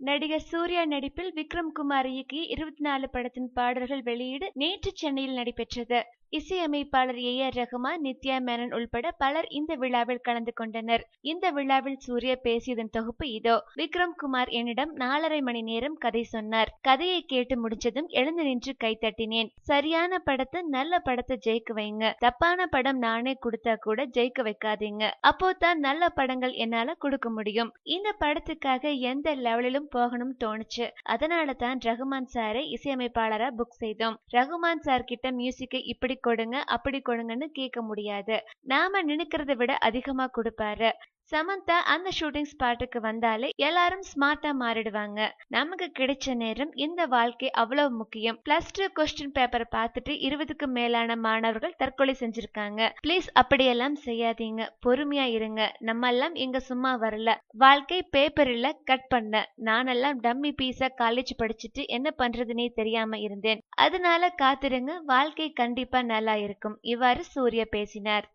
நடிகர் சூர்யா நடிப்பில் விக்ரம் குமார் இயக்கிய இருபத்தி நாலு படத்தின் பாடல்கள் வெளியீடு நேற்று சென்னையில் நடைபெற்றது. இசையமைப்பாளர் ஏ ஆர் ரகுமான் நித்யா மேனன் உள்பட பலர் இந்த விழாவில் கலந்து கொண்டனர். இந்த விழாவில் சூர்யா பேசியதன் தொகுப்பு இதோ. விக்ரம் குமார் என்னிடம் நாலரை மணி நேரம் கதை சொன்னார். கதையை கேட்டு முடிஞ்சதும் எழுந்து நின்று கைத்தட்டினேன் சரியான படத்தை நல்ல படத்தை ஜெயிக்க வைங்க. தப்பான படம் நானே கொடுத்தா கூட ஜெயிக்க வைக்காதீங்க. அப்போதான் நல்ல படங்கள் என்னால கொடுக்க முடியும். இந்த படத்துக்காக எந்த லெவலிலும் போகணும் தோணுச்சு. அதனால தான் ரகுமான் சாரை இசையமைப்பாளரா புக் செய்தோம். ரகுமான் சார் கிட்ட மியூசிக்கை இப்படி கொடுங்க அப்படி கொடுங்கன்னு கேட்க முடியாது. நாம நினைக்கிறத விட அதிகமா கொடுப்பாரு. சமந்தா அந்த ஷூட்டிங் ஸ்பாட்டுக்கு வந்தாலே எல்லாரும் ஸ்மார்ட்டா மாறிடுவாங்க. நமக்கு கிடைச்ச நேரம் இந்த வாழ்க்கை அவ்வளவு முக்கியம். பிளஸ் டூ கொஸ்டின் பேப்பரை பார்த்துட்டு இருபதுக்கு மேலான மாணவர்கள் தற்கொலை செஞ்சிருக்காங்க. ப்ளீஸ் அப்படியெல்லாம் செய்யாதீங்க. பொறுமையா இருங்க. நம்ம எல்லாம் இங்க சும்மா வரல. வாழ்க்கை பேப்பரில் கட் பண்ண. நானெல்லாம் டம்மி பீஸா காலேஜ் படிச்சுட்டு என்ன பண்றதுனே தெரியாம இருந்தேன். அதனால காத்திருங்க. வாழ்க்கை கண்டிப்பா நல்லா இருக்கும். இவ்வாறு சூர்யா பேசினார்.